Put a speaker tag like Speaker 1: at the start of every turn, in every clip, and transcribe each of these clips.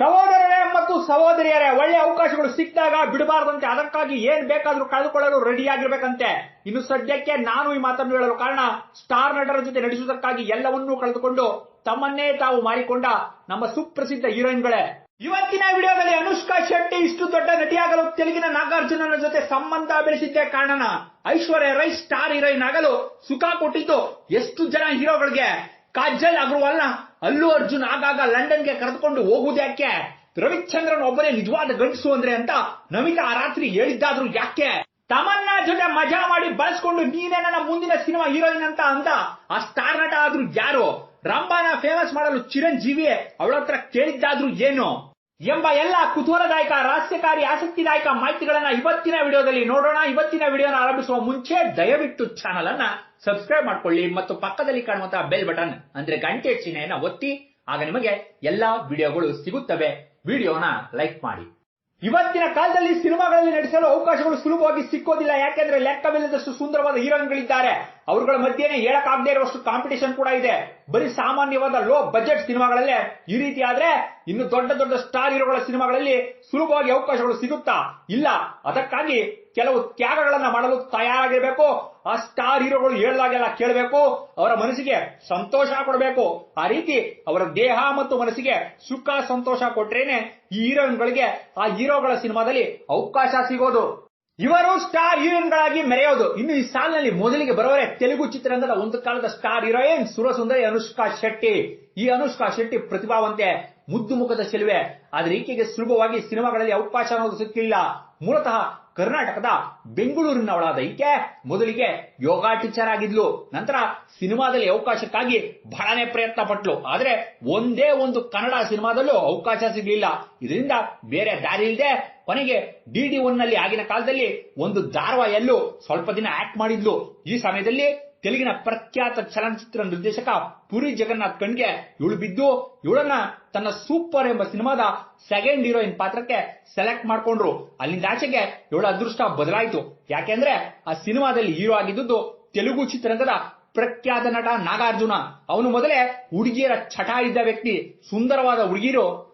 Speaker 1: ಸಹೋದರರೇ ಮತ್ತು ಸಹೋದರಿಯರೇ ಒಳ್ಳೆ ಅವಕಾಶಗಳು ಸಿಕ್ಕಿದಾಗ ಬಿಡಬಾರದಂತೆ ಅದಕ್ಕಾಗಿ ಏನ್ ಬೇಕಾದ್ರೂ ಕಳೆದುಕೊಳ್ಳಲು ರೆಡಿ ಆಗಿರ್ಬೇಕಂತೆ. ಇನ್ನು ಸದ್ಯಕ್ಕೆ ನಾನು ಈ ಮಾತನ್ನು ಹೇಳಲು ಕಾರಣ, ಸ್ಟಾರ್ ನಟರ ಜೊತೆ ನಡೆಸುವುದಕ್ಕಾಗಿ ಎಲ್ಲವನ್ನೂ ಕಳೆದುಕೊಂಡು ತಮ್ಮನ್ನೇ ತಾವು ಮಾಡಿಕೊಂಡ ನಮ್ಮ ಸುಪ್ರಸಿದ್ಧ ಹೀರೋಯಿನ್ಗಳೇ. ಇವತ್ತಿನ ವಿಡಿಯೋದಲ್ಲಿ ಅನುಷ್ಕಾ ಶೆಟ್ಟಿ ಇಷ್ಟು ದೊಡ್ಡ ನಟಿಯಾಗಲು ತೆಲುಗಿನ ನಾಗಾರ್ಜುನನ ಜೊತೆ ಸಂಬಂಧ ಬೆಳೆಸಿದ್ದೇ ಕಾರಣನ. ಐಶ್ವರ್ಯ ರೈ ಸ್ಟಾರ್ ಹೀರೋಯಿನ್ ಆಗಲು ಸುಖ ಕೊಟ್ಟಿದ್ದು ಎಷ್ಟು ಜನ ಹೀರೋಗಳಿಗೆ. ಕಾಜಲ್ ಅಗ್ರವಾಲ್ನ ಅಲ್ಲು ಅರ್ಜುನ್ ಆಗಾಗ ಲಂಡನ್ಗೆ ಕರೆದುಕೊಂಡು ಹೋಗುವುದ್ಯಾಕೆ ರವಿಚಂದ್ರನ್ ಒಬ್ಬನೇ ನಿಜವಾದ ಗಂಡಸು ಅಂದ್ರೆ ಅಂತ ನಮಿತಾ ಆ ರಾತ್ರಿ ಹೇಳಿದ್ದಾದ್ರೂ ಯಾಕೆ? ತಮನ್ನ ಜೊತೆ ಮಜಾ ಮಾಡಿ ಬಳಸ್ಕೊಂಡು ನೀನೇ ನನ್ನ ಮುಂದಿನ ಸಿನಿಮಾ ಹೀರೋಯಿನ್ ಅಂತ ಅಂತ ಆ ಸ್ಟಾರ್ ನಟ ಆದ್ರೂ ಯಾರು? ರಂಬಾನ ಫೇಮಸ್ ಮಾಡಲು ಚಿರಂಜೀವಿ ಅವಳ ಹತ್ರ ಕೇಳಿದ್ದಾದ್ರೂ ಏನು? ಎಂಬ ಎಲ್ಲ ಕುತೂಹಲದಾಯಕ, ರಹಸ್ಯಕಾರಿ, ಆಸಕ್ತಿದಾಯಕ ಮಾಹಿತಿಗಳನ್ನ ಇವತ್ತಿನ ವಿಡಿಯೋದಲ್ಲಿ ನೋಡೋಣ. ಇವತ್ತಿನ ವಿಡಿಯೋನ ಆರಂಭಿಸುವ ಮುಂಚೆ ದಯವಿಟ್ಟು ಚಾನಲ್ ಅನ್ನ ಸಬ್ಸ್ಕ್ರೈಬ್ ಮಾಡ್ಕೊಳ್ಳಿ ಮತ್ತು ಪಕ್ಕದಲ್ಲಿ ಕಾಣುವಂತಹ ಬೆಲ್ ಬಟನ್ ಅಂದ್ರೆ ಗಂಟೆ ಚಿಹ್ನೆಯನ್ನ ಒತ್ತಿ, ಆಗ ನಿಮಗೆ ಎಲ್ಲಾ ವಿಡಿಯೋಗಳು ಸಿಗುತ್ತವೆ. ವಿಡಿಯೋನ ಲೈಕ್ ಮಾಡಿ. ಇವತ್ತಿನ ಕಾಲದಲ್ಲಿ ಸಿನಿಮಾಗಳಲ್ಲಿ ನಡೆಸಲು ಅವಕಾಶಗಳು ಸುಲಭವಾಗಿ ಸಿಕ್ಕೋದಿಲ್ಲ. ಯಾಕೆಂದ್ರೆ ಲೆಕ್ಕವಿಲ್ಲದಷ್ಟು ಸುಂದರವಾದ ಹೀರೋಯಿನ್ಗಳಿದ್ದಾರೆ. ಅವರುಗಳ ಮಧ್ಯೆನೇ ಹೇಳಕ್ಕಾಗದೇ ಇರುವಷ್ಟು ಕಾಂಪಿಟೇಷನ್ ಕೂಡ ಇದೆ. ಬರೀ ಸಾಮಾನ್ಯವಾದ ಲೋ ಬಜೆಟ್ ಸಿನಿಮಾಗಳಲ್ಲೇ ಈ ರೀತಿ ಆದ್ರೆ ಇನ್ನು ದೊಡ್ಡ ದೊಡ್ಡ ಸ್ಟಾರ್ ಹೀರೋಗಳ ಸಿನಿಮಾಗಳಲ್ಲಿ ಸುಲಭವಾಗಿ ಅವಕಾಶಗಳು ಸಿಗುತ್ತಾ? ಇಲ್ಲ. ಅದಕ್ಕಾಗಿ ಕೆಲವು ತ್ಯಾಗಗಳನ್ನ ಮಾಡಲು ತಯಾರಾಗಿರಬೇಕು. ಆ ಸ್ಟಾರ್ ಹೀರೋಗಳು ಹೇಳ್ದಾಗೆಲ್ಲ ಕೇಳಬೇಕು. ಅವರ ಮನಸ್ಸಿಗೆ ಸಂತೋಷ ಕೊಡಬೇಕು. ಆ ರೀತಿ ಅವರ ದೇಹ ಮತ್ತು ಮನಸ್ಸಿಗೆ ಸುಖ, ಸಂತೋಷ ಕೊಟ್ರೇನೆ ಈ ಹೀರೋಯಿನ್ಗಳಿಗೆ ಆ ಹೀರೋಗಳ ಸಿನಿಮಾದಲ್ಲಿ ಅವಕಾಶ ಸಿಗೋದು. ಇವರು ಸ್ಟಾರ್ ಹೀರೋಯಿನ್ಗಳಾಗಿ ಮೆರೆಯೋದು. ಇನ್ನು ಈ ಸಾಲಿನಲ್ಲಿ ಮೊದಲಿಗೆ ಬರೋರೆ ತೆಲುಗು ಚಿತ್ರರಂಗದ ಒಂದು ಕಾಲದ ಸ್ಟಾರ್ ಹೀರೋಯಿನ್ ಸುರಸುಂದರಿ ಅನುಷ್ಕಾ ಶೆಟ್ಟಿ. ಈ ಅನುಷ್ಕಾ ಶೆಟ್ಟಿ ಪ್ರತಿಭಾವಂತೆ ಮುದ್ದು ಮುಖದ ಚೆಲುವೆ. ಆದ್ರೆ ಈಕೆಗೆ ಸುಲಭವಾಗಿ ಸಿನಿಮಾಗಳಲ್ಲಿ ಅವಕಾಶ ಅನ್ನೋದು ಸಿಕ್ಕಿಲ್ಲ. ಮೂಲತಃ ಕರ್ನಾಟಕದ ಬೆಂಗಳೂರಿನವಳಾದ ಈಕೆ ಮೊದಲಿಗೆ ಯೋಗ ಟೀಚರ್ ಆಗಿದ್ಲು. ನಂತರ ಸಿನಿಮಾದಲ್ಲಿ ಅವಕಾಶಕ್ಕಾಗಿ ಬಹಳನೇ ಪ್ರಯತ್ನ ಪಟ್ಲು. ಆದ್ರೆ ಒಂದೇ ಒಂದು ಕನ್ನಡ ಸಿನಿಮಾದಲ್ಲೂ ಅವಕಾಶ ಸಿಗಲಿಲ್ಲ. ಇದರಿಂದ ಬೇರೆ ದಾರಿ ಇಲ್ಲದೆ ಕೊನೆಗೆ ಡಿ ಡಿ ಒನ್ನಲ್ಲಿ ಆಗಿನ ಕಾಲದಲ್ಲಿ ಒಂದು ಧಾರವಾಹಿಯಲ್ಲೂ ಸ್ವಲ್ಪ ದಿನ ಆಕ್ಟ್ ಮಾಡಿದ್ಲು. ಈ ಸಮಯದಲ್ಲಿ ತೆಲುಗಿನ ಪ್ರಖ್ಯಾತ ಚಲನಚಿತ್ರ ನಿರ್ದೇಶಕ ಪುರಿ ಜಗನ್ನಾಥ್ ಕಣ್ಗೆ ಇವಳು ಬಿದ್ದು ಇವಳನ್ನ ತನ್ನ ಸೂಪರ್ ಎಂಬ ಸಿನಿಮಾದ ಸೆಕೆಂಡ್ ಹೀರೋಯಿನ್ ಪಾತ್ರಕ್ಕೆ ಸೆಲೆಕ್ಟ್ ಮಾಡ್ಕೊಂಡ್ರು. ಅಲ್ಲಿಂದ ಆಚೆಗೆ ಇವಳ ಅದೃಷ್ಟ ಬದಲಾಯಿತು. ಯಾಕೆಂದ್ರೆ ಆ ಸಿನಿಮಾದಲ್ಲಿ ಹೀರೋ ಆಗಿದ್ದು ತೆಲುಗು ಚಿತ್ರರಂಗದ ಪ್ರಖ್ಯಾತ ನಟ ನಾಗಾರ್ಜುನ. ಅವನು ಮೊದಲೇ ಹುಡುಗಿಯರ ಚಟ ಇದ್ದ ವ್ಯಕ್ತಿ. ಸುಂದರವಾದ ಹುಡುಗಿರು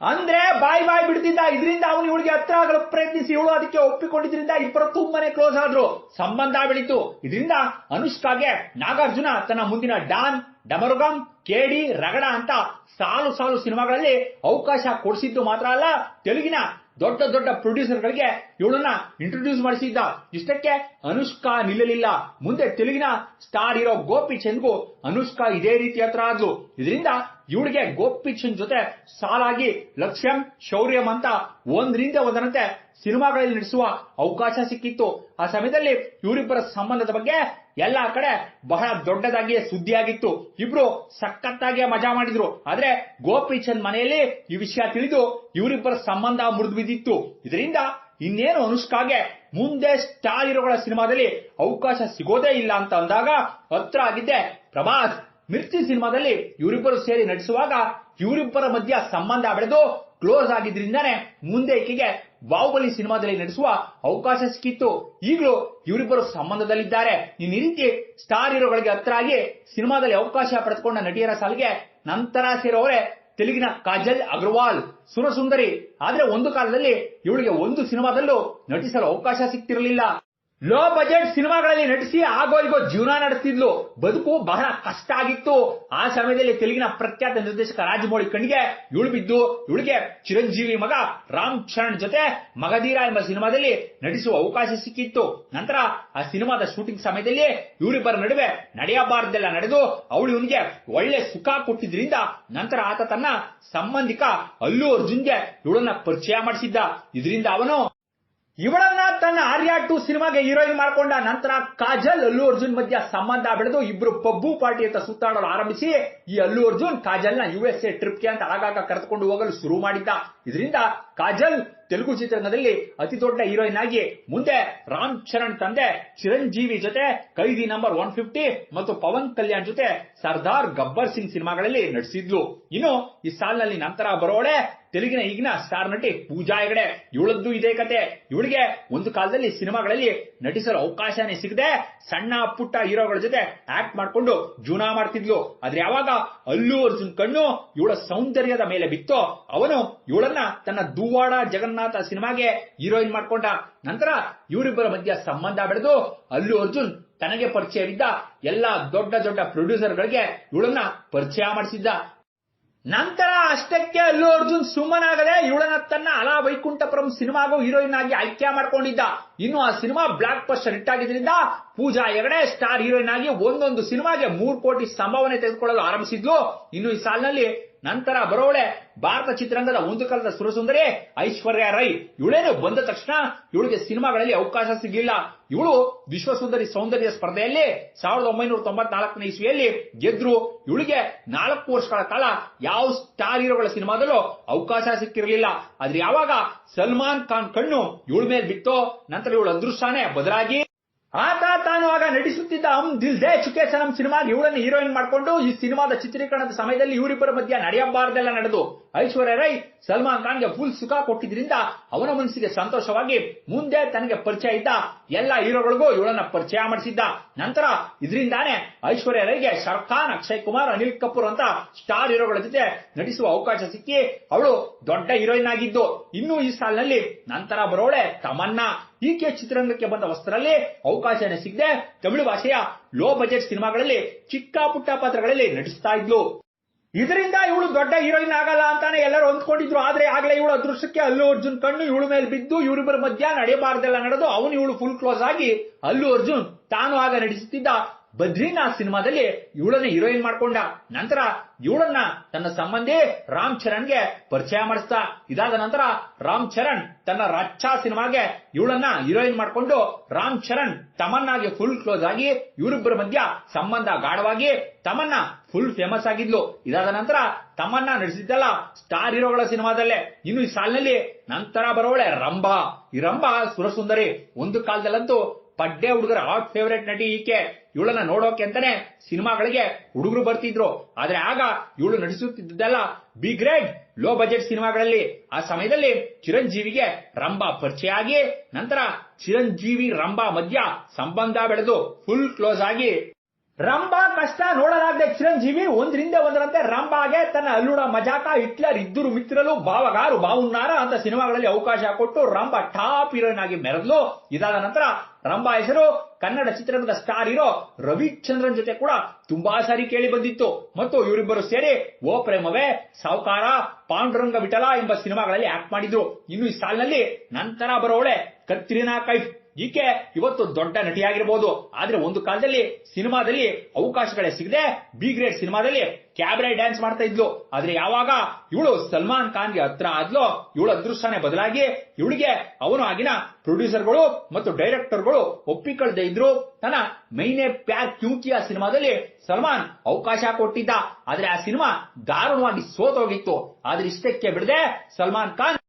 Speaker 1: ಅಂದ್ರೆ ಬಾಯ್ ಬಾಯ್ ಬಿಡ್ತಿದ್ದ. ಇದರಿಂದ ಅವನು ಇವಳಿಗೆ ಹತ್ರ ಆಗಲು ಪ್ರಯತ್ನಿಸಿ. ಇವಳು ಅದಕ್ಕೆ ಒಪ್ಪಿಕೊಂಡಿದ್ರಿಂದ ಇಬ್ಬರು ತುಂಬಾನೇ ಕ್ಲೋಸ್ ಆದ್ರು. ಸಂಬಂಧ ಬೆಳೀತು ಇದರಿಂದ ಅನುಷ್ಕಾಗೆ ನಾಗಾರ್ಜುನ ತನ್ನ ಮುಂದಿನ ಡಾನ್, ಡಮರುಗಂ, ಕೇಡಿ, ರಗಡ ಅಂತ ಸಾಲು ಸಾಲು ಸಿನಿಮಾಗಳಲ್ಲಿ ಅವಕಾಶ ಕೊಡಿಸಿದ್ದು ಮಾತ್ರ ಅಲ್ಲ, ತೆಲುಗಿನ ದೊಡ್ಡ ದೊಡ್ಡ ಪ್ರೊಡ್ಯೂಸರ್ಗಳಿಗೆ ಇವಳನ್ನ ಇಂಟ್ರೊಡ್ಯೂಸ್ ಮಾಡಿಸಿದ್ದ. ಇಷ್ಟಕ್ಕೆ ಅನುಷ್ಕಾ ನಿಲ್ಲಲಿಲ್ಲ. ಮುಂದೆ ತೆಲುಗಿನ ಸ್ಟಾರ್ ಹೀರೋ ಗೋಪಿ ಚಂದ್ಗೂ ಅನುಷ್ಕಾ ಇದೇ ರೀತಿ ಹತ್ರ ಆದ್ಲು. ಇದರಿಂದ ಇವಳಿಗೆ ಗೋಪಿ ಚಂದ್ ಜೊತೆ ಸಾಲಾಗಿ ಲಕ್ಷ್ಯಂ, ಶೌರ್ಯಂ ಅಂತ ಒಂದ್ರಿಂದ ಒಂದರಂತೆ ಸಿನಿಮಾಗಳಲ್ಲಿ ನಡೆಸುವ ಅವಕಾಶ ಸಿಕ್ಕಿತ್ತು. ಆ ಸಮಯದಲ್ಲಿ ಇವರಿಬ್ಬರ ಸಂಬಂಧದ ಬಗ್ಗೆ ಎಲ್ಲಾ ಕಡೆ ಬಹಳ ದೊಡ್ಡದಾಗಿಯೇ ಸುದ್ದಿಯಾಗಿತ್ತು. ಇಬ್ರು ಸಖತ್ತಾಗಿ ಮಜಾ ಮಾಡಿದ್ರು. ಆದ್ರೆ ಗೋಪಿಚಂದ್ ಮನೆಯಲ್ಲಿ ಈ ವಿಷಯ ತಿಳಿದು ಇವರಿಬ್ಬರ ಸಂಬಂಧ ಮುರಿದು ಬಿದ್ದಿತ್ತು ಇದರಿಂದ ಇನ್ನೇನು ಅನುಷ್ಕಾಗೆ ಮುಂದೆ ಸ್ಟಾರ್ ಇರೋಗಳ ಸಿನಿಮಾದಲ್ಲಿ ಅವಕಾಶ ಸಿಗೋದೇ ಇಲ್ಲ ಅಂತ ಅಂದಾಗ ಹತ್ರ ಆಗಿದ್ದೆ ಪ್ರಭಾಸ್. ಮಿರ್ಚಿ ಸಿನಿಮಾದಲ್ಲಿ ಇವರಿಬ್ಬರು ಸೇರಿ ನಟಿಸುವಾಗ ಇವರಿಬ್ಬರ ಮಧ್ಯ ಸಂಬಂಧ ಬೆಳೆದು ಕ್ಲೋಸ್ ಆಗಿದ್ರಿಂದಾನೆ ಮುಂದೆ ಈಕೆಗೆ ಬಾಹುಬಲಿ ಸಿನಿಮಾದಲ್ಲಿ ನಟಿಸುವ ಅವಕಾಶ ಸಿಕ್ಕಿತ್ತು. ಈಗಲೂ ಇವರಿಬ್ಬರು ಸಂಬಂಧದಲ್ಲಿದ್ದಾರೆ. ಇನ್ನು ಈ ರೀತಿ ಸ್ಟಾರ್ ಹೀರೋಗಳಿಗೆ ಹತ್ರ ಆಗಿ ಸಿನಿಮಾದಲ್ಲಿ ಅವಕಾಶ ಪಡೆದುಕೊಂಡ ನಟಿಯರ ಸಾಲಿಗೆ ನಂತರ ಸೇರೋರೆ ತೆಲುಗಿನ ಕಾಜಲ್ ಅಗರ್ವಾಲ್. ಸುರಸುಂದರಿ. ಆದ್ರೆ ಒಂದು ಕಾಲದಲ್ಲಿ ಇವಳಿಗೆ ಒಂದು ಸಿನಿಮಾದಲ್ಲೂ ನಟಿಸಲು ಅವಕಾಶ ಸಿಗ್ತಿರಲಿಲ್ಲ ಲೋ ಬಜೆಟ್ ಸಿನಿಮಾಗಳಲ್ಲಿ ನಟಿಸಿ ಆಗೋ ಈಗೋ ಜೀವನ ನಡೆಸ್ತಿದ್ಲು. ಬದುಕು ಬಹಳ ಕಷ್ಟ ಆಗಿತ್ತು. ಆ ಸಮಯದಲ್ಲಿ ತೆಲುಗಿನ ಪ್ರಖ್ಯಾತ ನಿರ್ದೇಶಕ ರಾಜಮೌಳಿ ಕಣ್ಣಿಗೆ ಇವಳು ಬಿದ್ದು, ಇವಳಿಗೆ ಚಿರಂಜೀವಿ ಮಗ ರಾಮ್ ಚರಣ್ ಜೊತೆ ಮಗಧೀರ ಎಂಬ ಸಿನಿಮಾದಲ್ಲಿ ನಟಿಸುವ ಅವಕಾಶ ಸಿಕ್ಕಿತ್ತು. ನಂತರ ಆ ಸಿನಿಮಾದ ಶೂಟಿಂಗ್ ಸಮಯದಲ್ಲಿ ಇವರಿಬ್ಬರ ನಡುವೆ ನಡೆಯಬಾರದೆಲ್ಲ ನಡೆದು, ಅವಳು ಇವನಿಗೆ ಒಳ್ಳೆ ಸುಖ ಕೊಟ್ಟಿದ್ರಿಂದ ನಂತರ ಆತ ತನ್ನ ಸಂಬಂಧಿಕ ಅಲ್ಲು ಅರ್ಜುನ್ಗೆ ಇವಳನ್ನ ಪರಿಚಯ ಮಾಡಿಸಿದ್ದ. ಇದರಿಂದ ಅವನು ಇವಳನ್ನ ತನ್ನ ಆರ್ಯ ಟು ಸಿನಿಮಾಗೆ ಹೀರೋಯಿನ್ ಮಾಡ್ಕೊಂಡ ನಂತರ ಕಾಜಲ್, ಅಲ್ಲು ಅರ್ಜುನ್ ಮಧ್ಯ ಸಂಬಂಧ ಬೆಳೆದು ಇಬ್ರು ಪಬ್ಬು ಪಾರ್ಟಿ ಅಂತ ಸುತ್ತಾಡಲು ಆರಂಭಿಸಿ, ಈ ಅಲ್ಲು ಅರ್ಜುನ್ ಕಾಜಲ್ನ ಯು ಎಸ್ ಎ ಟ್ರಿಪ್ಗೆ ಅಂತ ಆಗಾಗ ಕರೆದುಕೊಂಡು ಹೋಗಲು ಶುರು ಮಾಡಿದ್ದ. ಇದರಿಂದ ಕಾಜಲ್ ತೆಲುಗು ಚಿತ್ರರಂಗದಲ್ಲಿ ಅತಿ ದೊಡ್ಡ ಹೀರೋಯಿನ್ ಆಗಿ ಮುಂದೆ ರಾಮ್ ಚರಣ್ ತಂದೆ ಚಿರಂಜೀವಿ ಜೊತೆ, ಕೈದಿ ನಂಬರ್ ಒನ್ ಫಿಫ್ಟಿ ಮತ್ತು ಪವನ್ ಕಲ್ಯಾಣ್ ಜೊತೆ ಸರ್ದಾರ್ ಗಬ್ಬರ್ ಸಿಂಗ್ ಸಿನಿಮಾಗಳಲ್ಲಿ ನಟಿಸಿದ್ಲು ಇನ್ನು ಈ ಸಾಲಿನಲ್ಲಿ ನಂತರ ಬರೋಳೆ, ತೆಲುಗಿನ ಈಗಿನ ಸ್ಟಾರ್ ನಟಿ ಪೂಜಾ ಹೆಗಡೆ. ಇವಳದ್ದು ಇದೇ ಕತೆ. ಇವಳಿಗೆ ಒಂದು ಕಾಲದಲ್ಲಿ ಸಿನಿಮಾಗಳಲ್ಲಿ ನಟಿಸಲು ಅವಕಾಶನೇ ಸಿಗದೆ ಸಣ್ಣ ಪುಟ್ಟ ಹೀರೋಗಳ ಜೊತೆ ಆಕ್ಟ್ ಮಾಡ್ಕೊಂಡು ಜೂನ ಮಾಡ್ತಿದ್ಲು. ಆದ್ರೆ ಯಾವಾಗ ಅಲ್ಲು ಅರ್ಜುನ್ ಕಣ್ಣು ಇವಳ ಸೌಂದರ್ಯದ ಮೇಲೆ ಬಿತ್ತೋ ಅವನು ಇವಳನ್ನ ತನ್ನ ದುವ್ವಾಡ ಜಗನ್ನಾಥ ಸಿನಿಮಾಗೆ ಹೀರೋಯಿನ್ ಮಾಡ್ಕೊಂಡ ನಂತರ ಇವರಿಬ್ಬರ ಮಧ್ಯ ಸಂಬಂಧ ಬೆಳೆದು ಅಲ್ಲು ಅರ್ಜುನ್ ತನಗೆ ಪರಿಚಯವಿದ್ದ ಎಲ್ಲಾ ದೊಡ್ಡ ದೊಡ್ಡ ಪ್ರೊಡ್ಯೂಸರ್ಗಳಿಗೆ ಇವಳನ್ನ ಪರಿಚಯ ಮಾಡಿಸಿದ್ದ. ನಂತರ ಅಷ್ಟಕ್ಕೆ ಅಲ್ಲು ಅರ್ಜುನ್ ಸುಮ್ಮನಾಗದೆ ಇವಳನ್ನ ತನ್ನ ಅಲಾ ವೈಕುಂಠಪುರಂ ಸಿನಿಮಾಗೂ ಹೀರೋಯಿನ್ ಆಗಿ ಆಯ್ಕೆ ಮಾಡ್ಕೊಂಡಿದ್ದ. ಇನ್ನು ಆ ಸಿನಿಮಾ ಬ್ಲಾಕ್ ಬಸ್ಟರ್ ಹಿಟ್ ಆಗಿದ್ರಿಂದ ಪೂಜಾ ಹೆಗಡೆ ಸ್ಟಾರ್ ಹೀರೋಯಿನ್ ಆಗಿ ಒಂದೊಂದು ಸಿನಿಮಾಗೆ ಮೂರು ಕೋಟಿ ಸಂಭಾವನೆ ತೆಗೆದುಕೊಳ್ಳಲು ಆರಂಭಿಸಿದ್ಲು. ಇನ್ನು ಈ ಸಾಲಿನಲ್ಲಿ ನಂತರ ಬರೋಳೆ ಭಾರತ ಚಿತ್ರರಂಗದ ಒಂದು ಕಾಲದ ಸುರಸುಂದರಿ ಐಶ್ವರ್ಯ ರೈ. ಇವಳೇನು ಬಂದ ತಕ್ಷಣ ಇವಳಿಗೆ ಸಿನಿಮಾಗಳಲ್ಲಿ ಅವಕಾಶ ಸಿಗಲಿಲ್ಲ. ಇವಳು ವಿಶ್ವಸುಂದರಿ ಸೌಂದರ್ಯ ಸ್ಪರ್ಧೆಯಲ್ಲಿ ಸಾವಿರದ ಒಂಬೈನೂರ ತೊಂಬತ್ನಾಲ್ಕನೇ ಇಸ್ವಿಯಲ್ಲಿ ಗೆದ್ರು. ಇವಳಿಗೆ ನಾಲ್ಕು ವರ್ಷಗಳ ಕಾಲ ಯಾವ ಸ್ಟಾರ್ ಹೀರೋಗಳ ಸಿನಿಮಾದಲ್ಲೂ ಅವಕಾಶ ಸಿಕ್ಕಿರಲಿಲ್ಲ. ಆದ್ರೆ ಯಾವಾಗ ಸಲ್ಮಾನ್ ಖಾನ್ ಕಣ್ಣು ಇವಳ ಮೇಲೆ ಬಿತ್ತೋ ನಂತರ ಇವಳು ಅದೃಷ್ಟಾನೇ ಬದಲಾಗಿ ಆತ ತಾನು ಆಗ ನಟಿಸುತ್ತಿದ್ದ ಹಮ್ ದಿಲ್ ದೇ ಚುಕೆ ಸನಂ ಸಿನಿಮಾಗೆ ಇವಳನ್ನು ಹೀರೋಯಿನ್ ಮಾಡಿಕೊಂಡು ಈ ಸಿನಿಮಾದ ಚಿತ್ರೀಕರಣದ ಸಮಯದಲ್ಲಿ ಇವರಿಬ್ಬರ ಮಧ್ಯ ನಡೆಯಬಾರದೆಲ್ಲ ನಡೆದು ಐಶ್ವರ್ಯ ರೈ, ಸಲ್ಮಾನ್ ಖಾನ್ಗೆ ಫುಲ್ ಸುಖ ಕೊಟ್ಟಿದ್ರಿಂದ ಅವನ ಮನಸ್ಸಿಗೆ ಸಂತೋಷವಾಗಿ ಮುಂದೆ ತನಗೆ ಪರಿಚಯ ಇದ್ದ ಎಲ್ಲ ಹೀರೋಗಳಿಗೂ ಇವಳನ್ನ ಪರಿಚಯ ಮಾಡಿಸಿದ್ದ. ನಂತರ ಇದರಿಂದಾನೇ ಐಶ್ವರ್ಯ ರೈಗೆ ಶಾರುಖ್ ಖಾನ್, ಅಕ್ಷಯ್ ಕುಮಾರ್, ಅನಿಲ್ ಕಪೂರ್ ಅಂತ ಸ್ಟಾರ್ ಹೀರೋಗಳ ಜೊತೆ ನಟಿಸುವ ಅವಕಾಶ ಸಿಕ್ಕಿ ಅವಳು ದೊಡ್ಡ ಹೀರೋಯಿನ್ ಆಗಿದ್ದು. ಇನ್ನೂ ಈ ಸಾಲಿನಲ್ಲಿ ನಂತರ ಬರೋಳೆ ತಮನ್ನಾ. ಈಕೆ ಚಿತ್ರರಂಗಕ್ಕೆ ಬಂದ ವಸ್ತ್ರದಲ್ಲಿ ಅವಕಾಶನೇ ಸಿಗದೆ ತಮಿಳು ಭಾಷೆಯ ಲೋ ಬಜೆಟ್ ಸಿನಿಮಾಗಳಲ್ಲಿ ಚಿಕ್ಕ ಪುಟ್ಟ ಪಾತ್ರಗಳಲ್ಲಿ ನಟಿಸ್ತಾ ಇದ್ಲು. ಇದರಿಂದ ಇವಳು ದೊಡ್ಡ ಹೀರೋಯಿನ್ ಆಗಲ್ಲ ಅಂತಾನೆ ಎಲ್ಲರೂ ಅಂದ್ಕೊಂಡಿದ್ರು. ಆದ್ರೆ ಆಗ್ಲೇ ಇವಳು ಅದೃಷ್ಟಕ್ಕೆ ಅಲ್ಲು ಅರ್ಜುನ್ ಕಣ್ಣು ಇವಳು ಮೇಲೆ ಬಿದ್ದು ಇವರಿಬ್ಬರ ಮಧ್ಯ ನಡೆಯಬಾರ್ದೆಲ್ಲ ನಡೆದು ಅವನು ಇವಳು ಫುಲ್ ಕ್ಲೋಸ್ ಆಗಿ ಅಲ್ಲು ಅರ್ಜುನ್ ತಾನು ಆಗ ನಟಿಸುತ್ತಿದ್ದ ಬದ್ರಿನಾಥ್ ಸಿನಿಮಾದಲ್ಲಿ ಇವಳನ್ನ ಹೀರೋಯಿನ್ ಮಾಡ್ಕೊಂಡ. ನಂತರ ಇವಳನ್ನ ತನ್ನ ಸಂಬಂಧಿ ರಾಮ್ ಚರಣ್ಗೆ ಪರಿಚಯ ಮಾಡಿಸ್ತಾ. ಇದಾದ ನಂತರ ರಾಮ್ ಚರಣ್ ತನ್ನ ರಚ್ಚಾ ಸಿನಿಮಾಗೆ ಇವಳನ್ನ ಹೀರೋಯಿನ್ ಮಾಡ್ಕೊಂಡು ರಾಮ್ ಚರಣ್ ತಮನ್ನಾಗೆ ಫುಲ್ ಕ್ಲೋಸ್ ಆಗಿ ಇವರಿಬ್ಬರ ಮಧ್ಯ ಸಂಬಂಧ ಗಾಢವಾಗಿ ತಮನ್ನ ಫುಲ್ ಫೇಮಸ್ ಆಗಿದ್ಲು. ಇದಾದ ನಂತರ ತಮನ್ನ ನಡೆಸಿದ್ದಲ್ಲ ಸ್ಟಾರ್ ಹೀರೋಗಳ ಸಿನಿಮಾದಲ್ಲೇ. ಇನ್ನು ಈ ಸಾಲಿನಲ್ಲಿ ನಂತರ ಬರೋಳೆ ರಂಭಾ. ಈ ರಂಭಾ ಸುರಸುಂದರಿ. ಒಂದು ಕಾಲದಲ್ಲಂತೂ ಪಡ್ಡೆ ಹುಡುಗರ ಹಾಟ್ ಫೇವರೇಟ್ ನಟಿ ಈಕೆ. ಇವಳನ್ನ ನೋಡೋಕೆ ಅಂತಾನೆ ಸಿನಿಮಾಗಳಿಗೆ ಹುಡುಗರು ಬರ್ತಿದ್ರು. ಆದ್ರೆ ಆಗ ಇವಳು ನಟಿಸುತ್ತಿದ್ದಲ್ಲ ಬಿ ಗ್ರೇಡ್ ಲೋ ಬಜೆಟ್ ಸಿನಿಮಾಗಳಲ್ಲಿ. ಆ ಸಮಯದಲ್ಲಿ ಚಿರಂಜೀವಿಗೆ ರಂಭಾ ಪರಿಚಯ ಆಗಿ ನಂತರ ಚಿರಂಜೀವಿ ರಂಭಾ ಮಧ್ಯ ಸಂಬಂಧ ಬೆಳೆದು ಫುಲ್ ಕ್ಲೋಸ್ ಆಗಿ ರಂಭಾ ಕಷ್ಟ ನೋಡಲಾಗದೆ ಚಿರಂಜೀವಿ ಒಂದ್ರಿಂದ ಒಂದರಂತೆ ರಂಬಾಗೆ ತನ್ನ ಅಲ್ಲುಡ ಮಜಾಕ ಹಿಟ್ಲರ್ ಇದ್ದರು ಮಿತ್ರರು, ಭಾವಗಾರು ಬಾವುನ್ನಾರ ಅಂತ ಸಿನಿಮಾಗಳಲ್ಲಿ ಅವಕಾಶ ಕೊಟ್ಟು ರಂಬ ಟಾಪ್ ಹೀರೋಯಿನ್ ಆಗಿ ಮೆರೆದ್ಲು. ಇದಾದ ನಂತರ ರಂಬಾ ಹೆಸರು ಕನ್ನಡ ಚಿತ್ರರಂಗದ ಸ್ಟಾರ್ ಹೀರೋ ರವಿಚಂದ್ರನ್ ಜೊತೆ ಕೂಡ ತುಂಬಾ ಸಾರಿ ಕೇಳಿ ಬಂದಿತ್ತು. ಮತ್ತು ಇವರಿಬ್ಬರು ಸೇರಿ ಓ ಪ್ರೇಮವೇ, ಸಾವುಕಾರ, ಪಾಂಡುರಂಗ ವಿಠಲ ಎಂಬ ಸಿನಿಮಾಗಳಲ್ಲಿ ಆಕ್ಟ್ ಮಾಡಿದ್ರು. ಇನ್ನು ಈ ಸಾಲಿನಲ್ಲಿ ನಂತರ ಬರೋಳೆ ಕತ್ರಿನಾ ಕೈಫ್. ಈಕೆ ಇವತ್ತು ದೊಡ್ಡ ನಟಿಯಾಗಿರ್ಬೋದು. ಆದ್ರೆ ಒಂದು ಕಾಲದಲ್ಲಿ ಸಿನಿಮಾದಲ್ಲಿ ಅವಕಾಶಗಳೇ ಸಿಗದೆ ಬಿ ಗ್ರೇಡ್ ಸಿನಿಮಾದಲ್ಲಿ ಕ್ಯಾಬ್ರೆ ಡ್ಯಾನ್ಸ್ ಮಾಡ್ತಾ ಇದ್ಲು. ಆದ್ರೆ ಯಾವಾಗ ಇವಳು ಸಲ್ಮಾನ್ ಖಾನ್ಗೆ ಹತ್ರ ಆದ್ಲು, ಇವಳು ಅದೃಷ್ಟನೇ ಬದಲಾಗಿ ಇವಳಿಗೆ ಅವನು ಆಗಿನ ಪ್ರೊಡ್ಯೂಸರ್ಗಳು ಮತ್ತು ಡೈರೆಕ್ಟರ್ಗಳು ಒಪ್ಪಿಕೊಳ್ಳದೆ ಇದ್ರು. ತನ್ನ ಮೈನೆ ಪ್ಯಾರ್ ಕ್ಯೂಕಿಯ ಸಿನಿಮಾದಲ್ಲಿ ಸಲ್ಮಾನ್ ಅವಕಾಶ ಕೊಟ್ಟಿದ್ದ. ಆದ್ರೆ ಆ ಸಿನಿಮಾ ದಾರುಣವಾಗಿ ಸೋತೋಗಿತ್ತು. ಆದ್ರೆ ಇಷ್ಟಕ್ಕೆ ಬಿಡದೆ ಸಲ್ಮಾನ್ ಖಾನ್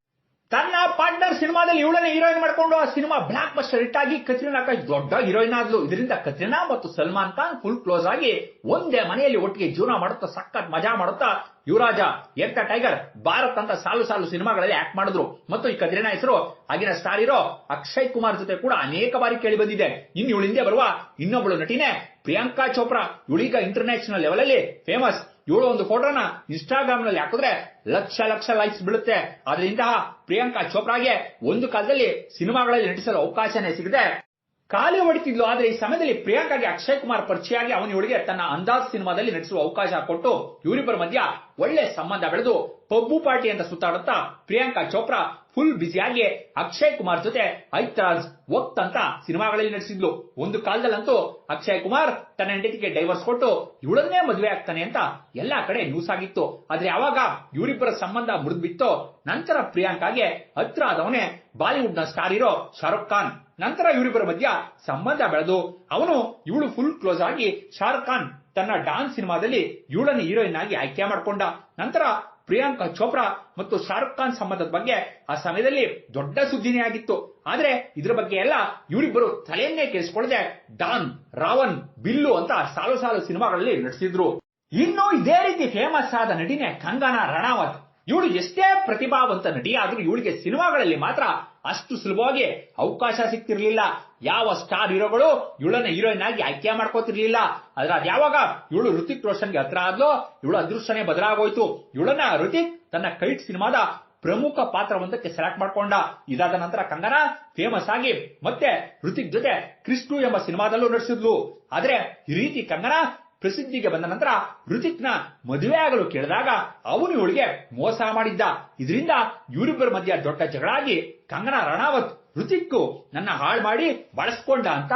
Speaker 1: ತನ್ನ ಪಾರ್ಟ್ನರ್ ಸಿನಿಮಾದಲ್ಲಿ ಇವಳನ್ನ ಹೀರೋಯಿನ್ ಮಾಡ್ಕೊಂಡು ಆ ಸಿನಿಮಾ ಬ್ಲಾಕ್ ಬಸ್ಟರ್ ಹಿಟ್ ಆಗಿ ಕತ್ರಿನಾ ಕೈ ದೊಡ್ಡ ಹೀರೋಯಿನ್ ಆದ್ಲು. ಇದರಿಂದ ಕತ್ರಿನಾ ಮತ್ತು ಸಲ್ಮಾನ್ ಖಾನ್ ಫುಲ್ ಕ್ಲೋಸ್ ಆಗಿ ಒಂದೇ ಮನೆಯಲ್ಲಿ ಒಟ್ಟಿಗೆ ಜೀವನ ಮಾಡುತ್ತಾ, ಸಖತ್ ಮಜಾ ಮಾಡುತ್ತಾ ಯುವರಾಜ ಎಂತ ಟೈಗರ್, ಭಾರತ್ ಅಂತ ಸಾಲು ಸಾಲು ಸಿನಿಮಾಗಳಲ್ಲಿ ಆಕ್ಟ್ ಮಾಡಿದ್ರು. ಮತ್ತು ಈ ಕತ್ರಿನಾ ಹೆಸರು ಆಗಿನ ಸ್ಟಾರ್ ಇರೋ ಅಕ್ಷಯ್ ಕುಮಾರ್ ಜೊತೆ ಕೂಡ ಅನೇಕ ಬಾರಿ ಕೇಳಿ ಬಂದಿದೆ. ಇನ್ನು ಇವಳು ಬರುವ ಇನ್ನೊಬ್ಬಳು ನಟಿನೇ ಪ್ರಿಯಾಂಕಾ ಚೋಪ್ರಾ. ಇವಳೀಗ ಇಂಟರ್ನ್ಯಾಷನಲ್ ಲೆವೆಲ್ ಅಲ್ಲಿ ಫೇಮಸ್ ಇವಳು ಒಂದು ಫೋಟೋನ ಇನ್ಸ್ಟಾಗ್ರಾಮ್ನಲ್ಲಿ ಹಾಕಿದ್ರೆ ಲಕ್ಷ ಲಕ್ಷ ಲೈಕ್ಸ್ ಬೀಳುತ್ತೆ. ಇಂತಹ ಪ್ರಿಯಾಂಕಾ ಚೋಪ್ರಾಗೆ ಒಂದು ಕಾಲದಲ್ಲಿ ಸಿನಿಮಾಗಳಲ್ಲಿ ನಟಿಸಲು ಅವಕಾಶನೇ ಸಿಗದೆ ಖಾಲಿ ಹೊಡಿತಿದ್ಲು, ಆದ್ರೆ ಈ ಸಮಯದಲ್ಲಿ ಪ್ರಿಯಾಂಕಾಗೆ ಅಕ್ಷಯ್ ಕುಮಾರ್ ಪರಿಚಯ ಆಗಿ ಅವನ ಇವಳಿಗೆ ತನ್ನ ಅಂದಾಜ್ ಸಿನಿಮಾದಲ್ಲಿ ನಟಿಸುವ ಅವಕಾಶ ಕೊಟ್ಟು ಇವರಿಬ್ಬರ ಮಧ್ಯ ಒಳ್ಳೆ ಸಂಬಂಧ ಬೆಳೆದು ಪಬ್ಬು ಪಾರ್ಟಿ ಅಂತ ಸುತ್ತಾಡುತ್ತಾ ಪ್ರಿಯಾಂಕಾ ಚೋಪ್ರಾ ಫುಲ್ ಬ್ಯುಸಿಯಾಗಿ ಅಕ್ಷಯ್ ಕುಮಾರ್ ಜೊತೆ ಐತ್ರಾಜ್ ವಕ್ತ್ ಅಂತ ಸಿನಿಮಾಗಳಲ್ಲಿ ನಟಿಸಿದ್ಲು. ಒಂದು ಕಾಲದಲ್ಲಂತೂ ಅಕ್ಷಯ್ ಕುಮಾರ್ ತನ್ನ ಹೆಂಡತಿಗೆ ಡೈವರ್ಸ್ ಕೊಟ್ಟು ಇವಳನ್ನೇ ಮದುವೆ ಆಗ್ತಾನೆ ಅಂತ ಎಲ್ಲಾ ಕಡೆ ನ್ಯೂಸ್ ಆಗಿತ್ತು. ಆದ್ರೆ ಯಾವಾಗ ಇವರಿಬ್ಬರ ಸಂಬಂಧ ಮುರಿದ್ಬಿತ್ತೋ. ನಂತರ ಪ್ರಿಯಾಂಕಾಗೆ ಹತ್ರ ಆದವನೇ ಬಾಲಿವುಡ್ನ ಸ್ಟಾರ್ ಇರೋ ಶಾರುಖ್ ಖಾನ್. ನಂತರ ಇವರಿಬ್ಬರ ಮಧ್ಯ ಸಂಬಂಧ ಬೆಳೆದು ಅವನು ಇವಳು ಫುಲ್ ಕ್ಲೋಸ್ ಆಗಿ ಶಾರುಖ್ ಖಾನ್ ತನ್ನ ಡಾನ್ಸ್ ಸಿನಿಮಾದಲ್ಲಿ ಇವಳನ್ನು ಹೀರೋಯಿನ್ ಆಗಿ ಆಯ್ಕೆ ಮಾಡಿಕೊಂಡ. ನಂತರ ಪ್ರಿಯಾಂಕಾ ಚೋಪ್ರಾ ಮತ್ತು ಶಾರುಖ್ ಖಾನ್ ಸಂಬಂಧದ ಬಗ್ಗೆ ಆ ಸಮಯದಲ್ಲಿ ದೊಡ್ಡ ಸುದ್ದಿನೇ ಆಗಿತ್ತು. ಆದ್ರೆ ಇದ್ರ ಬಗ್ಗೆ ಎಲ್ಲ ಇವರಿಬ್ಬರು ತಲೆಯನ್ನೇ ಕೇಳಿಸಿಕೊಳ್ಳದೆ ಡಾನ್ ರಾವನ್ ಬಿಲ್ಲು ಅಂತ ಸಾಲು ಸಾಲು ಸಿನಿಮಾಗಳಲ್ಲಿ ನಟಿಸಿದ್ರು. ಇನ್ನು ಇದೇ ರೀತಿ ಫೇಮಸ್ ಆದ ನಟಿನೇ ಕಂಗನಾ ರಣಾವತ್. ಇವಳು ಎಷ್ಟೇ ಪ್ರತಿಭಾವಂತ ನಟಿ ಆದ್ರೂ ಇವಳಿಗೆ ಸಿನಿಮಾಗಳಲ್ಲಿ ಮಾತ್ರ ಅಷ್ಟು ಸುಲಭವಾಗಿ ಅವಕಾಶ ಸಿಗ್ತಿರ್ಲಿಲ್ಲ ಯಾವ ಸ್ಟಾರ್ ಹೀರೋಗಳು ಇವಳನ್ನ ಹೀರೋಯಿನ್ ಆಗಿ ಆಯ್ಕೆ ಮಾಡ್ಕೋತಿರ್ಲಿಲ್ಲ. ಆದ್ರೆ ಅದ್ ಯಾವಾಗ? ಇವಳು ಋತಿಕ್ ರೋಷನ್ಗೆ ಹತ್ರ ಆದ್ಲೋ, ಇವಳು ಅದೃಷ್ಟನೇ ಬದಲಾಗೋಯ್ತು. ಇವಳನ್ನ ಋತಿಕ್ ತನ್ನ ಕೈಟ್ ಸಿನಿಮಾದ ಪ್ರಮುಖ ಪಾತ್ರವೊಂದಕ್ಕೆ ಸೆಲೆಕ್ಟ್ ಮಾಡ್ಕೊಂಡ. ಇದಾದ ನಂತರ ಕಂಗನ ಫೇಮಸ್ ಆಗಿ ಮತ್ತೆ ಋತಿಕ್ ಜೊತೆ ಕ್ರಿಸ್ಟು ಎಂಬ ಸಿನಿಮಾದಲ್ಲೂ ನಟಿಸಿದ್ಲು ಆದ್ರೆ ಈ ರೀತಿ ಕಂಗನ ಪ್ರಸಿದ್ಧಿಗೆ ಬಂದ ನಂತರ ಋತಿಕ್ನ ಮದುವೆ ಆಗಲು ಕೇಳಿದಾಗ ಅವನು ಇವಳಿಗೆ ಮೋಸ ಮಾಡಿದ್ದ. ಇದರಿಂದ ಇವರಿಬ್ಬರ ಮಧ್ಯ ದೊಡ್ಡ ಜಗಳಾಗಿ ಕಂಗನಾ ರಣಾವತ್ ಋತಿಕ್ಕು ನನ್ನ ಹಾಳು ಮಾಡಿ ಬಳಸ್ಕೊಂಡ ಅಂತ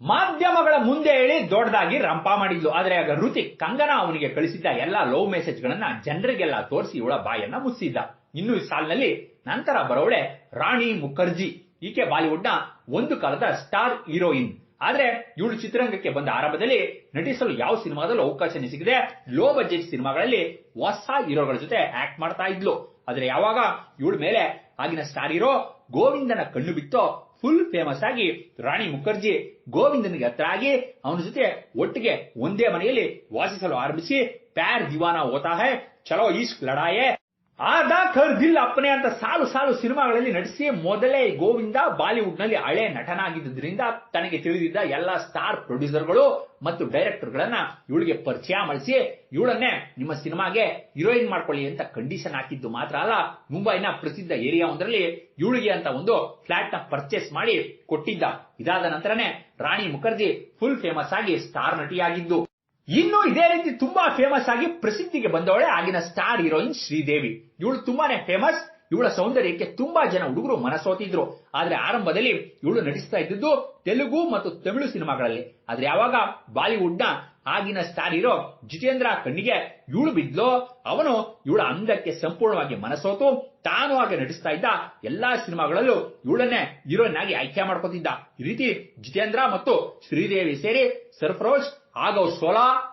Speaker 1: ಮಾಧ್ಯಮಗಳ ಮುಂದೆ ಹೇಳಿ ದೊಡ್ಡದಾಗಿ ರಂಪ ಮಾಡಿದ್ಲು. ಆದ್ರೆ ಆಗ ಋತಿಕ್ ಕಂಗನಾ ಅವನಿಗೆ ಕಳಿಸಿದ್ದ ಎಲ್ಲಾ ಲವ್ ಮೆಸೇಜ್ ಗಳನ್ನ ಜನರಿಗೆಲ್ಲ ತೋರಿಸಿ ಇವಳ ಬಾಯನ್ನ ಮುಚ್ಚಿದ್ದ. ಇನ್ನು ಈ ಸಾಲಿನಲ್ಲಿ ನಂತರ ಬರೋಳೆ ರಾಣಿ ಮುಖರ್ಜಿ. ಈಕೆ ಬಾಲಿವುಡ್ನ ಒಂದು ಕಾಲದ ಸ್ಟಾರ್ ಹೀರೋಯಿನ್. ಆದ್ರೆ ಇವಳು ಚಿತ್ರರಂಗಕ್ಕೆ ಬಂದ ಆರಂಭದಲ್ಲಿ ನಟಿಸಲು ಯಾವ ಸಿನಿಮಾದಲ್ಲೂ ಅವಕಾಶ ಸಿಗದೆ ಲೋ ಬಜೆಟ್ ಸಿನಿಮಾಗಳಲ್ಲಿ ಹೊಸ ಹೀರೋಗಳ ಜೊತೆ ಆಕ್ಟ್ ಮಾಡ್ತಾ ಇದ್ಲು. ಆದ್ರೆ ಯಾವಾಗ ಇವಳ ಮೇಲೆ ಆಗಿನ ಸ್ಟಾರ್ ಹೀರೋ ಗೋವಿಂದನ ಕಣ್ಣು ಬಿತ್ತೋ ಫುಲ್ ಫೇಮಸ್ ಆಗಿ ರಾಣಿ ಮುಖರ್ಜಿ ಗೋವಿಂದನಿಗೆ ಹತ್ರ ಆಗಿ ಅವನ ಜೊತೆ ಒಟ್ಟಿಗೆ ಒಂದೇ ಮನೆಯಲ್ಲಿ ವಾಸಿಸಲು ಆರಂಭಿಸಿ ಪ್ಯಾರ್ ದಿವಾನ ಹೋತಾ ಹೈ ಚಲೋ ಇಶ್ಕ್ ಲಡಾಯೆ. ಆದ ಕರ್ ದಿಲ್ ಅಪ್ಪನೆ ಅಂತ ಸಾಲು ಸಾಲು ಸಿನಿಮಾಗಳಲ್ಲಿ ನಟಿಸಿ ಮೊದಲೇ ಗೋವಿಂದ ಬಾಲಿವುಡ್ನಲ್ಲಿ ಹಳೆ ನಟನಾಗಿದ್ದರಿಂದ ತನಗೆ ತಿಳಿದಿದ್ದ ಎಲ್ಲ ಸ್ಟಾರ್ ಪ್ರೊಡ್ಯೂಸರ್ಗಳು ಮತ್ತು ಡೈರೆಕ್ಟರ್ ಗಳನ್ನ ಇವಳಿಗೆ ಪರಿಚಯ ಮಾಡಿಸಿ, ಇವಳನ್ನೇ ನಿಮ್ಮ ಸಿನಿಮಾಗೆ ಹೀರೋಯಿನ್ ಮಾಡ್ಕೊಳ್ಳಿ ಅಂತ ಕಂಡೀಷನ್ ಹಾಕಿದ್ದು ಮಾತ್ರ ಅಲ್ಲ, ಮುಂಬೈನ ಪ್ರಸಿದ್ಧ ಏರಿಯಾ ಒಂದರಲ್ಲಿ ಇವಳಿಗೆ ಅಂತ ಒಂದು ಫ್ಲಾಟ್ನ ಪರ್ಚೇಸ್ ಮಾಡಿ ಕೊಟ್ಟಿದ್ದ. ಇದಾದ ನಂತರನೇ ರಾಣಿ ಮುಖರ್ಜಿ ಫುಲ್ ಫೇಮಸ್ ಆಗಿ ಸ್ಟಾರ್ ನಟಿಯಾಗಿದ್ದು. ಇನ್ನು ಇದೇ ರೀತಿ ತುಂಬಾ ಫೇಮಸ್ ಆಗಿ ಪ್ರಸಿದ್ಧಿಗೆ ಬಂದವಳೆ ಆಗಿನ ಸ್ಟಾರ್ ಹೀರೋಯಿನ್ ಶ್ರೀದೇವಿ. ಇವಳು ತುಂಬಾನೇ ಫೇಮಸ್ ಇವಳ ಸೌಂದರ್ಯಕ್ಕೆ ತುಂಬಾ ಜನ ಹುಡುಗರು ಮನಸೋತಿದ್ರು. ಆದ್ರೆ ಆರಂಭದಲ್ಲಿ ಇವಳು ನಟಿಸ್ತಾ ಇದ್ದದ್ದು ತೆಲುಗು ಮತ್ತು ತಮಿಳು ಸಿನಿಮಾಗಳಲ್ಲಿ. ಆದ್ರೆ ಯಾವಾಗ ಬಾಲಿವುಡ್ನ ಆಗಿನ ಸ್ಟಾರ್ ಹೀರೋ ಜಿತೇಂದ್ರ ಕಣ್ಣಿಗೆ ಇವಳು ಬಿದ್ಲೋ, ಅವನು ಇವಳ ಅಂದಕ್ಕೆ ಸಂಪೂರ್ಣವಾಗಿ ಮನಸೋತು. ತಾನು ಆಗ ನಟಿಸ್ತಾ ಇದ್ದ ಎಲ್ಲಾ ಸಿನಿಮಾಗಳಲ್ಲೂ ಇವಳನ್ನೇ ಹೀರೋಯಿನ್ ಆಗಿ ಆಯ್ಕೆ ಮಾಡ್ಕೋತಿದ್ದ. ಈ ರೀತಿ ಜಿತೇಂದ್ರ ಮತ್ತು ಶ್ರೀದೇವಿ ಸೇರಿ ಸರ್ಫರೋಜ್ ಆಗವ್ ಸೋಲಾ.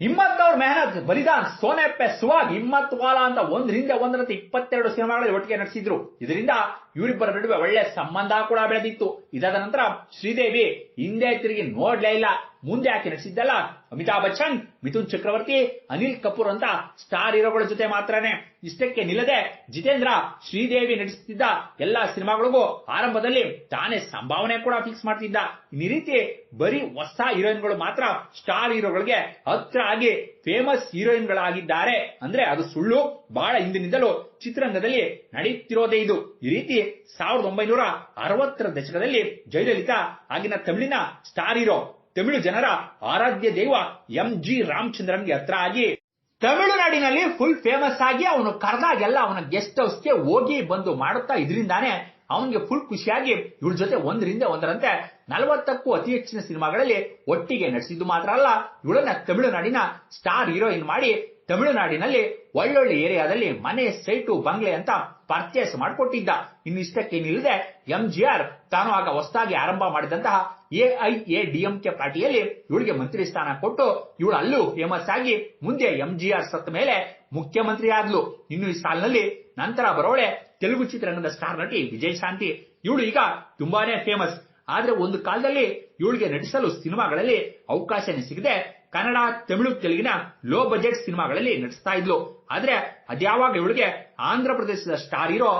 Speaker 1: ಹಿಮ್ಮತ್ ಅವ್ರ ಮೆಹನತ್, ಬಲಿದಾನ್, ಸೋನೆ ಪೆ ಸುವಾಗ್ ಹಿಮ್ಮತ್ ವಾಲ ಅಂತ ಒಂದ್ ಹಿಂದೆ ಒಂದರಂತೆ ಇಪ್ಪತ್ತೆರಡು ಸಿನಿಮಾಗಳಲ್ಲಿ ಒಟ್ಟಿಗೆ ನಟಿಸಿದ್ರು ಇದರಿಂದ ಇವರಿಬ್ಬರ ನಡುವೆ ಒಳ್ಳೆ ಸಂಬಂಧ ಕೂಡ ಬೆಳೆದಿತ್ತು. ಇದಾದ ನಂತರ ಶ್ರೀದೇವಿ ಹಿಂದೆ ತಿರುಗಿ ನೋಡ್ಲೇ ಇಲ್ಲ. ಮುಂದೆ ಆಕೆ ನಟಿಸಿದ್ದಲ್ಲ. ಅಮಿತಾಬ್ ಬಚ್ಚನ್, ಮಿಥುನ್ ಚಕ್ರವರ್ತಿ, ಅನಿಲ್ ಕಪೂರ್ ಅಂತ ಸ್ಟಾರ್ ಹೀರೋಗಳ ಜೊತೆ ಮಾತ್ರನೇ. ಇಷ್ಟಕ್ಕೆ ನಿಲ್ಲದೆ ಜಿತೇಂದ್ರ, ಶ್ರೀದೇವಿ ನಟಿಸುತ್ತಿದ್ದ ಎಲ್ಲಾ ಸಿನಿಮಾಗಳಿಗೂ ಆರಂಭದಲ್ಲಿ ತಾನೇ ಸಂಭಾವನೆ ಕೂಡ ಫಿಕ್ಸ್ ಮಾಡ್ತಿದ್ದ. ಈ ರೀತಿ ಬರೀ ಹೊಸ ಹೀರೋಯಿನ್ಗಳು ಮಾತ್ರ ಸ್ಟಾರ್ ಹೀರೋಗಳಿಗೆ ಹತ್ರ ಆಗಿ ಫೇಮಸ್ ಹೀರೋಯಿನ್ಗಳಾಗಿದ್ದಾರೆ. ಅಂದ್ರೆ ಅದು ಸುಳ್ಳು, ಬಹಳ ಹಿಂದಿನಿಂದಲೂ ಚಿತ್ರರಂಗದಲ್ಲಿ ನಡೆಯುತ್ತಿರೋದೇ ಇದು. ಈ ರೀತಿ ಸಾವಿರದ ಒಂಬೈನೂರ ಅರವತ್ತರ ದಶಕದಲ್ಲಿ ಜಯಲಲಿತಾ ಆಗಿನ ತಮಿಳಿನ ಸ್ಟಾರ್ ಹೀರೋ ತಮಿಳು ಜನರ ಆರಾಧ್ಯ ದೈವ ಎಂ ಜಿ ರಾಮಚಂದ್ರನ್ಗೆ ಹತ್ರ ಆಗಿ ತಮಿಳುನಾಡಿನಲ್ಲಿ ಫುಲ್ ಫೇಮಸ್ ಆಗಿ ಅವನು ಕರೆದಾಗೆಲ್ಲ ಅವನ ಗೆಸ್ಟ್ ಹೌಸ್ಗೆ ಹೋಗಿ ಬಂದು ಮಾಡುತ್ತಾ ಇದರಿಂದಾನೆ ಅವನಿಗೆ ಫುಲ್ ಖುಷಿಯಾಗಿ ಇವಳ ಜೊತೆ ಒಂದರಿಂದ ಒಂದರಂತೆ ನಲವತ್ತಕ್ಕೂ ಅತಿ ಹೆಚ್ಚಿನ ಸಿನಿಮಾಗಳಲ್ಲಿ ಒಟ್ಟಿಗೆ ನಟಿಸಿದ್ದು ಮಾತ್ರ ಅಲ್ಲ, ಇವಳನ್ನ ತಮಿಳುನಾಡಿನ ಸ್ಟಾರ್ ಹೀರೋಯಿನ್ ಮಾಡಿ ತಮಿಳುನಾಡಿನಲ್ಲಿ ಒಳ್ಳೊಳ್ಳೆ ಏರಿಯಾದಲ್ಲಿ ಮನೆ ಸೈಟು ಬಂಗ್ಲೆ ಅಂತ ಪರ್ಚೇಸ್ ಮಾಡಿಕೊಟ್ಟಿದ್ದ. ಇನ್ನು ಇಷ್ಟಕ್ಕೆ ನಿಲ್ಲದೆ ಎಂಜಿಆರ್ ತಾನು ಆಗ ಹೊಸದಾಗಿ ಆರಂಭ ಮಾಡಿದಂತಹ ಎಐಎಡಿಎಂಕೆ ಪಾರ್ಟಿಯಲ್ಲಿ ಇವಳಿಗೆ ಮಂತ್ರಿ ಸ್ಥಾನ ಕೊಟ್ಟು ಇವಳು ಅಲ್ಲೂ ಫೇಮಸ್ ಆಗಿ ಮುಂದೆ ಎಂಜಿಆರ್ ಸತ್ತ ಮೇಲೆ ಮುಖ್ಯಮಂತ್ರಿ ಆದ್ಲು ಇನ್ನು ಈ ಸಾಲಿನಲ್ಲಿ ನಂತರ ಬರೋಳೆ ತೆಲುಗು ಚಿತ್ರರಂಗದ ಸ್ಟಾರ್ ನಟಿ ವಿಜಯ್ ಶಾಂತಿ ಇವಳು ಈಗ ತುಂಬಾನೇ ಫೇಮಸ್ ಆದ್ರೆ ಒಂದು ಕಾಲದಲ್ಲಿ ಇವಳಿಗೆ ನಟಿಸಲು ಸಿನಿಮಾಗಳಲ್ಲಿ ಅವಕಾಶನೇ ಸಿಗದೆ ಕನ್ನಡ, ತಮಿಳು, ತೆಲುಗಿನ ಲೋ ಬಜೆಟ್ ಸಿನಿಮಾಗಳಲ್ಲಿ ನಟಿಸ್ತಾ ಇದ್ಲು. ಆದ್ರೆ ಅದ್ಯಾವಾಗ ಇವಳಿಗೆ ಆಂಧ್ರ ಪ್ರದೇಶದ ಸ್ಟಾರ್ ಹೀರೋ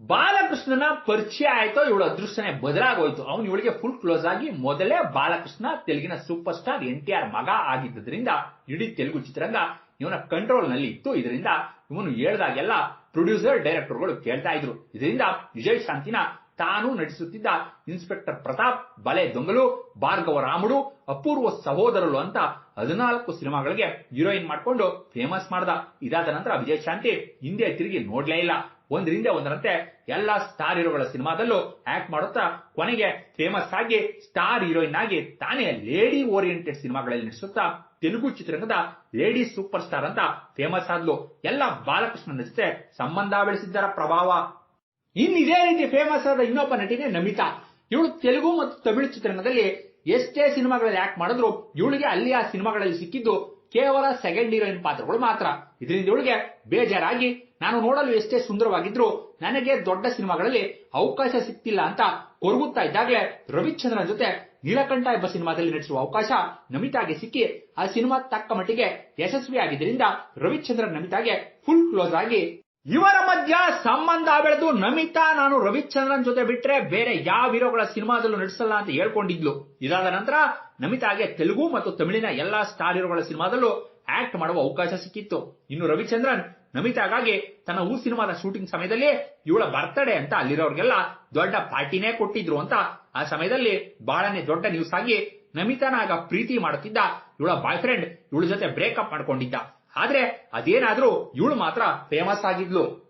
Speaker 1: ಬಾಲಕೃಷ್ಣನ ಪರಿಚಯ ಆಯ್ತೋ ಇವಳ ಅದೃಷ್ಟನೇ ಬದಲಾಗೋಯ್ತು. ಅವನು ಇವಳಿಗೆ ಫುಲ್ ಕ್ಲೋಸ್ ಆಗಿ ಮೊದಲೇ ಬಾಲಕೃಷ್ಣ, ತೆಲುಗಿನ super star N T R ಮಗ ಆಗಿದ್ದರಿಂದ ಇಡೀ ತೆಲುಗು ಚಿತ್ರರಂಗ ಇವನ ಕಂಟ್ರೋಲ್ನಲ್ಲಿ ಇತ್ತು. ಇದರಿಂದ ಇವನು ಹೇಳ್ದಾಗೆಲ್ಲ ಪ್ರೊಡ್ಯೂಸರ್ ಡೈರೆಕ್ಟರ್ಗಳು ಕೇಳ್ತಾ ಇದ್ರು. ಇದರಿಂದ ವಿಜಯ್ ಶಾಂತಿನ ತಾನು ನಟಿಸುತ್ತಿದ್ದ ಇನ್ಸ್ಪೆಕ್ಟರ್ ಪ್ರತಾಪ್ ಬಲೆ ದೊಂಗಲು ಭಾರ್ಗವ ರಾಮುಡು, ಅಪೂರ್ವ ಸಹೋದರರು ಅಂತ ಹದಿನಾಲ್ಕು ಸಿನಿಮಾಗಳಿಗೆ ಹೀರೋಯಿನ್ ಮಾಡ್ಕೊಂಡು ಫೇಮಸ್ ಮಾಡ್ದ. ಇದಾದ ನಂತರ ವಿಜಯಶಾಂತಿ ಹಿಂದೆ ತಿರುಗಿ ನೋಡ್ಲೇ ಇಲ್ಲ. ಒಂದರಿಂದ ಒಂದರಂತೆ ಎಲ್ಲಾ ಸ್ಟಾರ್ ಹೀರೋಗಳ ಸಿನಿಮಾದಲ್ಲೂ ಆಕ್ಟ್ ಮಾಡುತ್ತಾ ಕೊನೆಗೆ ಫೇಮಸ್ ಆಗಿ ಸ್ಟಾರ್ ಹೀರೋಯಿನ್ ಆಗಿ ತಾನೇ ಲೇಡಿ ಓರಿಯೆಂಟೆಡ್ ಸಿನಿಮಾಗಳಲ್ಲಿ ನಟಿಸುತ್ತಾ ತೆಲುಗು ಚಿತ್ರರಂಗದ ಲೇಡಿ ಸೂಪರ್ ಸ್ಟಾರ್ ಅಂತ ಫೇಮಸ್ ಆದ್ಲು. ಎಲ್ಲ ಬಾಲಕೃಷ್ಣನ ಜೊತೆ ಸಂಬಂಧ ಬೆಳೆಸಿದ್ದರ ಪ್ರಭಾವ. ಇನ್ ಇದೇ ರೀತಿ ಫೇಮಸ್ ಆದ ಇನ್ನೊಬ್ಬ ನಟಿನೇ ನಮಿತಾ. ಇವಳು ತೆಲುಗು ಮತ್ತು ತಮಿಳು ಚಿತ್ರಣದಲ್ಲಿ ಎಷ್ಟೇ ಸಿನಿಮಾಗಳಲ್ಲಿ ಆಕ್ಟ್ ಮಾಡಿದ್ರು ಇವಳಿಗೆ ಅಲ್ಲಿ ಆ ಸಿನಿಮಾಗಳಲ್ಲಿ ಸಿಕ್ಕಿದ್ದು ಕೇವಲ ಸೆಕೆಂಡ್ ಹೀರೋಯಿನ್ ಪಾತ್ರಗಳು ಮಾತ್ರ. ಇದರಿಂದ ಇವಳಿಗೆ ಬೇಜಾರಾಗಿ, ನಾನು ನೋಡಲು ಎಷ್ಟೇ ಸುಂದರವಾಗಿದ್ರು ನನಗೆ ದೊಡ್ಡ ಸಿನಿಮಾಗಳಲ್ಲಿ ಅವಕಾಶ ಸಿಕ್ತಿಲ್ಲ ಅಂತ ಕೊರಗುತ್ತಾ ಇದ್ದಾಗಲೇ ರವಿಚಂದ್ರನ್ ಜೊತೆ ನೀಲಕಂಠ ಎಂಬ ಸಿನಿಮಾದಲ್ಲಿ ನಟಿಸುವ ಅವಕಾಶ ನಮಿತಾಗೆ ಸಿಕ್ಕಿ, ಆ ಸಿನಿಮಾ ತಕ್ಕ ಮಟ್ಟಿಗೆ ಯಶಸ್ವಿಯಾಗಿದ್ದರಿಂದ ರವಿಚಂದ್ರನ್ ನಮಿತಾಗೆ ಫುಲ್ ಕ್ಲೋಸ್ ಆಗಿ ಇವರ ಮಧ್ಯ ಸಂಬಂಧ ಬೆಳೆದು ನಮಿತಾ ನಾನು ರವಿಚಂದ್ರನ್ ಜೊತೆ ಬಿಟ್ರೆ ಬೇರೆ ಯಾವ ಹೀರೋಗಳ ಸಿನಿಮಾದಲ್ಲೂ ನಟಿಸಲ್ಲ ಅಂತ ಹೇಳ್ಕೊಂಡಿದ್ಲು. ಇದಾದ ನಂತರ ನಮಿತಾಗೆ ತೆಲುಗು ಮತ್ತು ತಮಿಳಿನ ಎಲ್ಲಾ ಸ್ಟಾರ್ ಹೀರೋಗಳ ಸಿನಿಮಾದಲ್ಲೂ ಆಕ್ಟ್ ಮಾಡುವ ಅವಕಾಶ ಸಿಕ್ಕಿತ್ತು. ಇನ್ನು ರವಿಚಂದ್ರನ್ ನಮಿತಾಗಾಗಿ ತನ್ನ ಊ ಸಿನಿಮಾದ ಶೂಟಿಂಗ್ ಸಮಯದಲ್ಲಿ ಇವಳ ಬರ್ತಡೇ ಅಂತ ಅಲ್ಲಿರೋರ್ಗೆಲ್ಲ ದೊಡ್ಡ ಪಾರ್ಟಿನೇ ಕೊಟ್ಟಿದ್ರು ಅಂತ ಆ ಸಮಯದಲ್ಲಿ ಬಹಳನೇ ದೊಡ್ಡ ನ್ಯೂಸ್ ಆಗಿ ನಮಿತಾನ ಆಗ ಪ್ರೀತಿ ಮಾಡುತ್ತಿದ್ದ ಇವಳ ಬಾಯ್ ಫ್ರೆಂಡ್ ಇವಳ ಜೊತೆ ಬ್ರೇಕಪ್ ಮಾಡ್ಕೊಂಡಿದ್ದ. ಆದ್ರೆ ಅದೇನಾದ್ರೂ ಇವಳು ಮಾತ್ರ ಫೇಮಸ್ ಆಗಿದ್ಲು.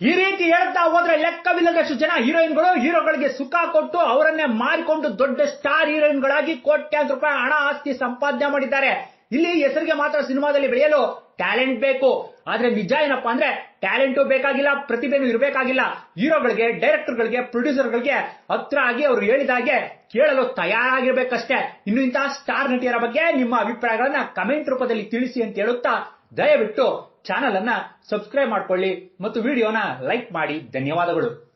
Speaker 1: ಈ ರೀತಿ ಹೇಳ್ತಾ ಹೋದ್ರೆ ಲೆಕ್ಕವಿಲ್ಲದಷ್ಟು ಜನ ಹೀರೋಯಿನ್ಗಳು ಹೀರೋಗಳಿಗೆ ಸುಖ ಕೊಟ್ಟು ಅವರನ್ನೇ ಮಾರಿಕೊಂಡು ದೊಡ್ಡ ಸ್ಟಾರ್ ಹೀರೋಯಿನ್ಗಳಾಗಿ ಕೋಟ್ಯಾಂತರ ರೂಪಾಯಿ ಹಣ ಆಸ್ತಿ ಸಂಪಾದನೆ ಮಾಡಿದ್ದಾರೆ. ಇಲ್ಲಿ ಹೆಸರಿಗೆ ಮಾತ್ರ ಸಿನಿಮಾದಲ್ಲಿ ಬೆಳೆಯಲು ಟ್ಯಾಲೆಂಟ್ ಬೇಕು. ಆದ್ರೆ ನಿಜ ಏನಪ್ಪ ಅಂದ್ರೆ ಟ್ಯಾಲೆಂಟು ಬೇಕಾಗಿಲ್ಲ, ಪ್ರತಿಭೆನೂ ಇರಬೇಕಾಗಿಲ್ಲ. ಹೀರೋಗಳಿಗೆ ಡೈರೆಕ್ಟರ್ಗಳಿಗೆ ಪ್ರೊಡ್ಯೂಸರ್ಗಳಿಗೆ ಹತ್ರ ಆಗಿ ಅವರು ಹೇಳಿದಾಗೆ ಕೇಳಲು ತಯಾರಾಗಿರ್ಬೇಕಷ್ಟೇ. ಇನ್ನು ಇಂತಹ ಸ್ಟಾರ್ ನಟಿಯರ ಬಗ್ಗೆ ನಿಮ್ಮ ಅಭಿಪ್ರಾಯಗಳನ್ನ ಕಮೆಂಟ್ ರೂಪದಲ್ಲಿ ತಿಳಿಸಿ ಅಂತ ಹೇಳುತ್ತಾ ದಯವಿಟ್ಟು ಚಾನಲ್ ಅನ್ನ ಸಬ್ಸ್ಕ್ರೈಬ್ ಮಾಡ್ಕೊಳ್ಳಿ ಮತ್ತು ವಿಡಿಯೋನ ಲೈಕ್ ಮಾಡಿ. ಧನ್ಯವಾದಗಳು.